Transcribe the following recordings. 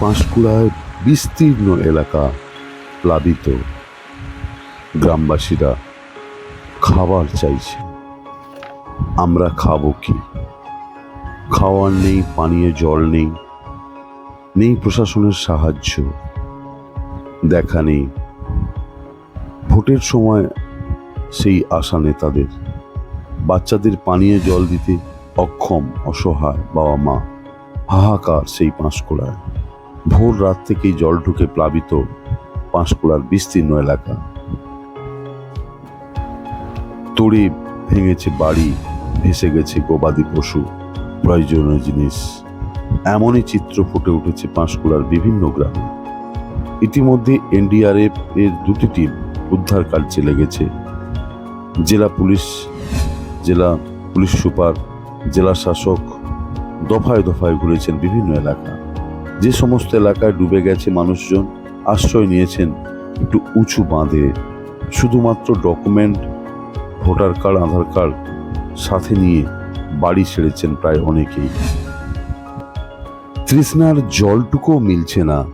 পাঁশকুড়ায় বিস্তীর্ণ এলাকা প্লাবিত। গ্রামবাসীরা খাবার চাইছে। আমরা খাব কি? খাওয়ার নেই, পানীয় জল নেই নেই প্রশাসনের সাহায্য। দেখা নেই। ভোটের সময় সেই আশা নেতাদের। বাচ্চাদের পানীয় জল দিতে অক্ষম, অসহায় বাবা মা, হাহাকার সেই পাঁশকুড়ায় ভোর রাত থেকেই জল ঢুকে প্লাবিত পাঁশকুড়ার বিস্তীর্ণ এলাকা। তড়ে ভেঙেছে বাড়ি, ভেসে গেছে গবাদি পশু, প্রয়োজনীয় জিনিস। এমনই চিত্র ফুটে উঠেছে পাঁশকুড়ার বিভিন্ন গ্রামে। ইতিমধ্যে এনডিআরএফ এর দুটি টিম উদ্ধার কার্যে লেগেছে। জেলা পুলিশ জেলা পুলিশ সুপার জেলা শাসক দফায় দফায় ঘুরেছেন বিভিন্ন এলাকা। যে সমস্ত এলাকায় ডুবে গেছে মানুষজন, আশ্রয় নিয়েছেন একটু উঁচু বাঁধে। শুধুমাত্র document, voter card, Aadhaar card সাথে নিয়ে বাড়ি ছেড়েছেন প্রায় অনেকেই। তৃষ্ণার জলটুকুও মিলছে না।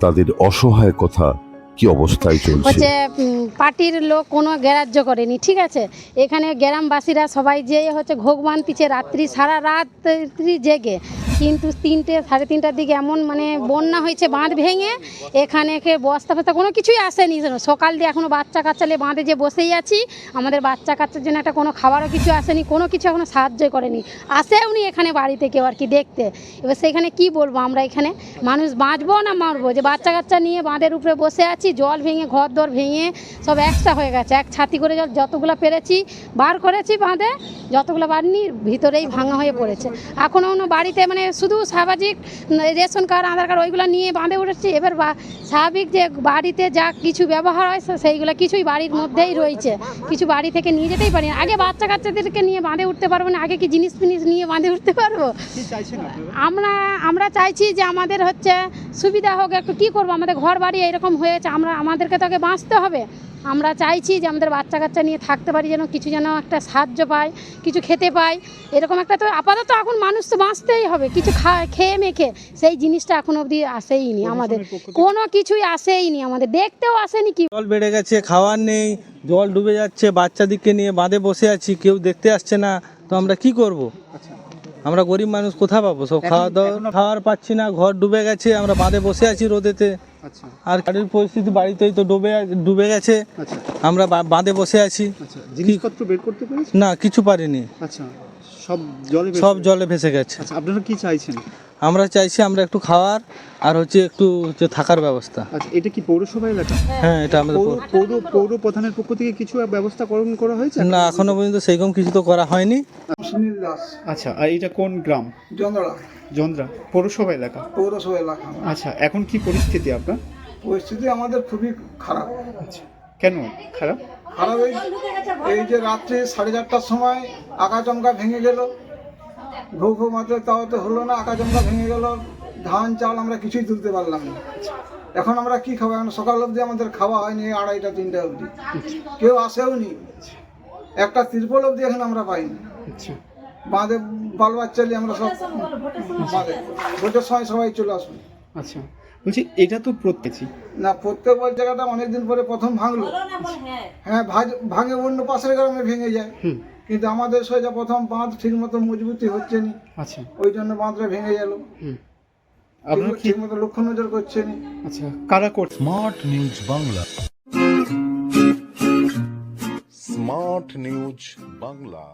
তাদের অসহায় কথা কি অবস্থায় চলছে? হচ্ছে পার্টির লোক কোনো গ্রাহ্য করেনি, ঠিক আছে? এখানে গ্রামবাসীরা সবাই যেয়ে হচ্ছে ঘোগ মানতিছে রাত্রি, সারা রাত্রি জেগে। কিন্তু তিনটে, সাড়ে তিনটার দিকে এমন মানে বন্যা হয়েছে, বাঁধ ভেঙে, এখানে কে বস্তা ফস্তা কোনো কিছুই আসেনি। সকাল দিয়ে এখনও বাচ্চা কাচ্চালে বাঁধে যে বসেই আছি, আমাদের বাচ্চা কাচ্চার জন্য একটা কোনো খাবারও কিছু আসেনি, কোনো কিছু এখনও সাহায্য করেনি। আসেওনি এখানে বাড়িতে কেউ আর কি দেখতে। এবার সেখানে কি বলব আমরা এখানে? মানুষ বাঁচবো না মারবো? যে বাচ্চা কাচ্চা নিয়ে বাঁধের উপরে বসে আছি, জল ভেঙে, ঘর দর ভেঙে, সব একসা হয়ে গেছে। এক ছাতি করে জল যতগুলো পেরেছি, বার করেছি বাঁধে। যতগুলো বাড়নি ভিতরেই ভাঙা হয়ে পড়েছে। এখনও অন্য বাড়িতে মানে শুধু সামাজিক রেশন কার্ড আধার কার্ড ওইগুলো নিয়ে বাঁধে উঠেছি। এবার স্বাভাবিক যে বাড়িতে যা কিছু ব্যবহার হয় সেইগুলো কিছুই বাড়ির মধ্যেই রয়েছে। কিছু বাড়ি থেকে নিয়ে যেতেই পারি। আগে বাচ্চা কাচ্চাদেরকে নিয়ে বাঁধে উঠতে পারব না আগে কি জিনিস ফিনিস নিয়ে বাঁধে উঠতে পারব? আমরা আমরা চাইছি যে আমাদের হচ্ছে সুবিধা হোক একটু কী করব? আমাদের ঘর বাড়ি এরকম হয়েছে আমরা আমাদেরকে তো আগে বাঁচতে হবে। আমরা চাইছি যে আমাদের বাচ্চা কাচ্চা নিয়ে থাকতে পারি যেন কিছু যেন একটা সাহায্য পায় কিছু খেতে পায়। এরকম একটা তো আপাতত এখন মানুষ তো বাঁচতেই হবে কিছু খা খেয়ে মেখে সেই জিনিসটা এখন অবধি আসেইনি আমাদের। কোনো কিছুই আসেইনি আমাদের দেখতেও আসেনি কি জল বেড়ে গেছে খাওয়ার নেই জল ডুবে যাচ্ছে বাচ্চাদিকে নিয়ে বাঁধে বসে আছি কেউ দেখতে আসছে না তো আমরা কি করব? আমরা গরিব মানুষ কোথায় পাবো? সব খাওয়া দাওয়া খাওয়ার পাচ্ছি না ঘর ডুবে গেছে আমরা বাঁধে বসে আছি রোদেতে। আচ্ছা। আর গাড়ির পরিস্থিতি বাড়িতেই তো ডুবে ডুবে গেছে। আচ্ছা। আমরা বাঁধে বসে আছি। আচ্ছা। জিনিসপত্র বের করতে পেরেছি না কিছু পারিনি। আচ্ছা। সব জলে ভেসে সব গেছে? জলে ভেসে গেছে। আচ্ছা আপনারা কি চাইছেন? আমরা চাইছি আমরা একটু খাওয়ার আর হচ্ছে একটু হচ্ছে থাকার ব্যবস্থা। আচ্ছা এটা কি পৌরসভা এলাকা? হ্যাঁ। এটা আমাদের পৌর পৌর পৌর প্রধানের পক্ষ থেকে কিছু ব্যবস্থা করণ করা হয়েছে? না এখনও পর্যন্ত সেইরকম কিছু তো করা হয়নি। সুনীল দাস। আচ্ছা আর এটা কোন গ্রাম? জন্দড়া জন্দ্রা। পৌরসভা এলাকা? পৌরসভা এলাকা। আচ্ছা এখন কি পরিস্থিতি আপনার? পরিস্থিতি আমাদের খুবই খারাপ। আচ্ছা কেন খারাপ? খারাপ এই এই যে রাত্রে সাড়ে চারটার সময় আকাচমকা ভেঙে গেল। ঘু ঘু মাত্র তাও তো হলো না আকাচমকা ভেঙে গেল ধান চাল আমরা কিছুই তুলতে পারলাম না। এখন আমরা কি খাব? এখন সকাল অবধি আমাদের খাওয়া হয়নি আড়াইটা তিনটা অবধি। কেউ আসেও নি। একটা তিরপল অবধি এখন আমরা পাইনি। আচ্ছা বাঁধে বাল বাচ্চা নিয়ে আমরা সব বাঁধে। ভোটের সময় সবাই চলে আসুন আচ্ছা। বলছি এটা তো প্রত্যেকই। না প্রত্যেক বল জায়গাটা অনেকদিন পরে প্রথম ভাঙলো। হ্যাঁ ভাজ- ভাঙে অন্য পাশের গ্রামে ভেঙে যায়। হুম। কিন্তু আমাদের সোজা প্রথম বাঁধ ঠিক মতো মজবুতি হচ্ছে না আচ্ছা। ওই জন্য বাঁধটা ভেঙে গেল। আপনার ঠিক মতো লক্ষ্য নজর করছে নি আচ্ছা কারা করছে smart news Bangla. Smart news Bangla.